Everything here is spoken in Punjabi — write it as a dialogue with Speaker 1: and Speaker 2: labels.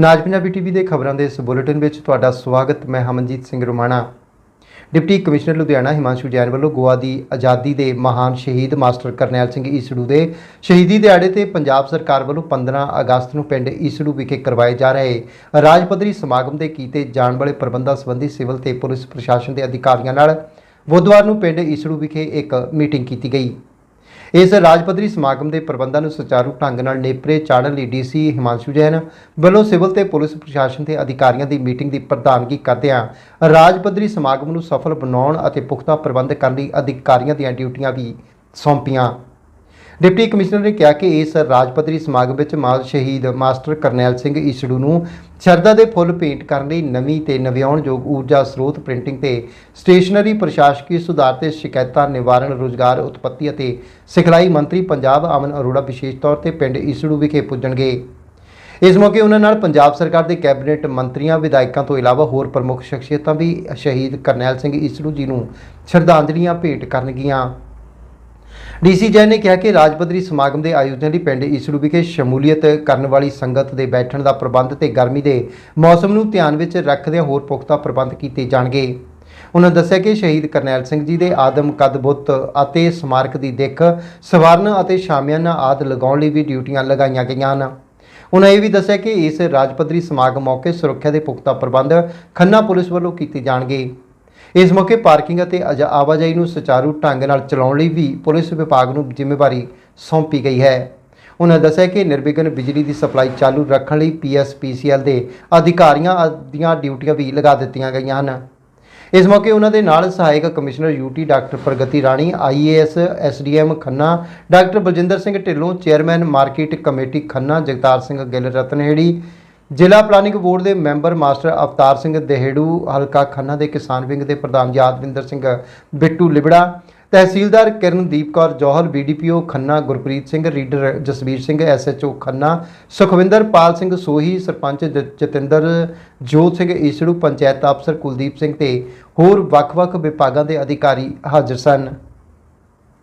Speaker 1: ਨਾਜ ਪੰਜਾਬੀ ਟੀਵੀ ਦੇ ਖਬਰਾਂ ਦੇ ਇਸ ਬੁਲੇਟਿਨ ਵਿੱਚ ਤੁਹਾਡਾ ਸਵਾਗਤ, ਮੈਂ ਹਮਨਜੀਤ ਸਿੰਘ ਰੁਮਾਣਾ। ਡਿਪਟੀ ਕਮਿਸ਼ਨਰ ਲੁਧਿਆਣਾ ਹਿਮਾਂਸ਼ੂ ਜੈਨ ਵੱਲੋਂ ਗੋਆ ਦੀ ਆਜ਼ਾਦੀ ਦੇ ਮਹਾਨ ਸ਼ਹੀਦ ਮਾਸਟਰ ਕਰਨੈਲ ਸਿੰਘ ਈਸੜੂ ਦੇ ਸ਼ਹੀਦੀ ਦਿਹਾੜੇ ਤੇ ਪੰਜਾਬ ਸਰਕਾਰ ਵੱਲੋਂ 15 ਅਗਸਤ ਨੂੰ ਪਿੰਡ ਈਸੜੂ ਵਿਖੇ ਕਰਵਾਏ ਜਾ ਰਹੇ ਰਾਜ ਪੱਧਰੀ ਸਮਾਗਮ ਦੇ ਕੀਤੇ ਜਾਣ ਵਾਲੇ ਪ੍ਰਬੰਧਾਂ ਸੰਬੰਧੀ ਸਿਵਲ ਤੇ ਪੁਲਿਸ ਪ੍ਰਸ਼ਾਸਨ ਦੇ ਅਧਿਕਾਰੀਆਂ ਨਾਲ ਬੁੱਧਵਾਰ ਨੂੰ ਪਿੰਡ ਈਸੜੂ ਵਿਖੇ ਇੱਕ ਮੀਟਿੰਗ ਕੀਤੀ ਗਈ। ਇਸ ਰਾਜ ਪੱਧਰੀ ਸਮਾਗਮ ਦੇ ਪ੍ਰਬੰਧਾਂ ਨੂੰ ਸੁਚਾਰੂ ਢੰਗ ਨਾਲ ਨੇਪਰੇ ਚਾੜਨ ਲਈ ਡੀਸੀ ਹਿਮਾਂਸ਼ੂ ਜੈਨ ਵੱਲੋਂ ਸਿਵਲ ਤੇ ਪੁਲਿਸ ਪ੍ਰਸ਼ਾਸਨ ਦੇ ਅਧਿਕਾਰੀਆਂ ਦੀ ਮੀਟਿੰਗ ਦੀ ਪ੍ਰਧਾਨਗੀ ਕਰਦਿਆਂ ਰਾਜ ਪੱਧਰੀ ਸਮਾਗਮ ਨੂੰ ਸਫਲ ਬਣਾਉਣ ਅਤੇ ਪੁਖਤਾ ਪ੍ਰਬੰਧ ਕਰਨ ਲਈ ਅਧਿਕਾਰੀਆਂ ਦੀਆਂ ਡਿਊਟੀਆਂ ਵੀ ਸੌਂਪੀਆਂ। ਡਿਪਟੀ ਕਮਿਸ਼ਨਰ ਨੇ ਕਿਹਾ ਕਿ ਇਸ ਰਾਜ ਪੱਧਰੀ ਸਮਾਗਮ ਵਿੱਚ ਮਾਲ ਸ਼ਹੀਦ ਮਾਸਟਰ ਕਰਨੈਲ ਸਿੰਘ ਈਸੜੂ ਨੂੰ ਸ਼ਰਧਾ ਦੇ ਫੁੱਲ ਭੇਂਟ ਕਰਨ ਲਈ ਨਵੀਂ ਤੇ ਨਵਿਆਉਣਯੋਗ ਊਰਜਾ ਸਰੋਤ ਪ੍ਰਿੰਟਿੰਗ ਤੇ ਸਟੇਸ਼ਨਰੀ ਪ੍ਰਸ਼ਾਸਕੀ ਸੁਧਾਰ ਤੇ ਸ਼ਿਕਾਇਤਾਂ ਨਿਵਾਰਣ ਰੋਜ਼ਗਾਰ, ਉਤਪਤੀ ਅਤੇ ਸਿਖਲਾਈ ਮੰਤਰੀ ਪੰਜਾਬ ਅਮਨ ਅਰੋੜਾ ਵਿਸ਼ੇਸ਼ ਤੌਰ ਤੇ ਪਿੰਡ ਈਸੜੂ ਵਿਖੇ ਪੁੱਜਣਗੇ। ਇਸ ਮੌਕੇ ਉਹਨਾਂ ਨਾਲ ਪੰਜਾਬ ਸਰਕਾਰ ਦੇ ਕੈਬਨਿਟ ਮੰਤਰੀਆਂ, ਵਿਧਾਇਕਾਂ ਤੋਂ ਇਲਾਵਾ ਹੋਰ ਪ੍ਰਮੁੱਖ ਸ਼ਖਸੀਅਤਾਂ ਵੀ ਸ਼ਹੀਦ ਕਰਨੈਲ ਸਿੰਘ ਈਸੜੂ ਜੀ ਨੂੰ ਸ਼ਰਧਾਂਜਲੀਆਂ ਭੇਟ ਕਰਨਗੀਆਂ। ਡੀਸੀ ਜੈਨ ਨੇ ਕਿਹਾ ਕਿ ਰਾਜ ਪੱਧਰੀ ਸਮਾਗਮ ਦੇ ਆਯੋਜਨ ਲਈ ਪਿੰਡ ਈਸੜੂ ਵਿਖੇ ਸ਼ਮੂਲੀਅਤ ਕਰਨ ਵਾਲੀ ਸੰਗਤ ਦੇ ਬੈਠਣ ਦਾ ਪ੍ਰਬੰਧ ਤੇ ਗਰਮੀ ਦੇ ਮੌਸਮ ਨੂੰ ਧਿਆਨ ਵਿੱਚ ਰੱਖਦਿਆਂ ਹੋਰ ਪੁਖਤਾ ਪ੍ਰਬੰਧ ਕੀਤੇ ਜਾਣਗੇ। ਉਹਨਾਂ ਦੱਸਿਆ ਕਿ ਸ਼ਹੀਦ ਕਰਨੈਲ ਸਿੰਘ ਜੀ ਦੇ ਆਦਮ ਕਦ ਬੁੱਤ ਅਤੇ ਸਮਾਰਕ ਦੀ ਦਿੱਖ, ਸਵਾਰਨ ਅਤੇ ਸ਼ਾਮਿਆਨਾ ਆਦ ਲਗਾਉਣ ਲਈ ਵੀ ਡਿਊਟੀਆਂ ਲਗਾਈਆਂ ਗਈਆਂ ਹਨ। ਉਹਨਾਂ ਇਹ ਵੀ ਦੱਸਿਆ ਕਿ ਇਸ ਰਾਜ ਪੱਧਰੀ ਸਮਾਗਮ ਮੌਕੇ ਸੁਰੱਖਿਆ ਦੇ ਪੁਖਤਾ ਪ੍ਰਬੰਧ ਖੰਨਾ ਪੁਲਿਸ ਵੱਲੋਂ ਕੀਤੇ ਜਾਣਗੇ। ਇਸ ਮੌਕੇ ਪਾਰਕਿੰਗ ਅਤੇ ਅਜ ਆਵਾਜਾਈ ਨੂੰ ਸੁਚਾਰੂ ਢੰਗ ਨਾਲ ਚਲਾਉਣ ਲਈ ਵੀ ਪੁਲਿਸ ਵਿਭਾਗ ਨੂੰ ਜ਼ਿੰਮੇਵਾਰੀ ਸੌਂਪੀ ਗਈ ਹੈ। ਉਹਨਾਂ ਦੱਸਿਆ ਕਿ ਨਿਰਵਿਘਨ ਬਿਜਲੀ ਦੀ ਸਪਲਾਈ ਚਾਲੂ ਰੱਖਣ ਲਈ ਪੀਐਸਪੀਸੀਐਲ ਦੇ ਅਧਿਕਾਰੀਆਂ ਦੀਆਂ ਡਿਊਟੀਆਂ ਵੀ ਲਗਾ ਦਿੱਤੀਆਂ ਗਈਆਂ ਹਨ। ਇਸ ਮੌਕੇ ਉਹਨਾਂ ਦੇ ਨਾਲ ਸਹਾਇਕ commissioner UT doctor Pragati Rani IAS SDM Khanna, doctor Baljinder Singh Dhillon, chairman market committee Khanna, Jagtar Singh Gill Ratanheri ਜ਼ਿਲ੍ਹਾ ਪਲਾਨਿੰਗ ਬੋਰਡ ਦੇ ਮੈਂਬਰ ਮਾਸਟਰ ਅਵਤਾਰ ਸਿੰਘ ਦੇਹੜੂ, ਹਲਕਾ ਖੰਨਾ ਦੇ ਕਿਸਾਨ ਵਿੰਗ ਦੇ ਪ੍ਰਧਾਨ ਯਾਦਵਿੰਦਰ ਸਿੰਘ ਬਿੱਟੂ ਲਿਬੜਾ, ਤਹਿਸੀਲਦਾਰ Kirandeep Kaur Johar BDPO Khanna Gurpreet Singh, reader Jasvir Singh SHO Khanna, Sukhwinder Pal Singh Sohi, sarpanch ਜ- ਜਤਿੰਦਰ, ਜੋਤ ਸਿੰਘ ਈਸੜੂ, ਪੰਚਾਇਤ ਅਫਸਰ ਕੁਲਦੀਪ ਸਿੰਘ ਤੇ ਹੋਰ ਵੱਖ-ਵੱਖ ਵਿਭਾਗਾਂ ਦੇ ਅਧਿਕਾਰੀ ਹਾਜ਼ਰ ਸਨ।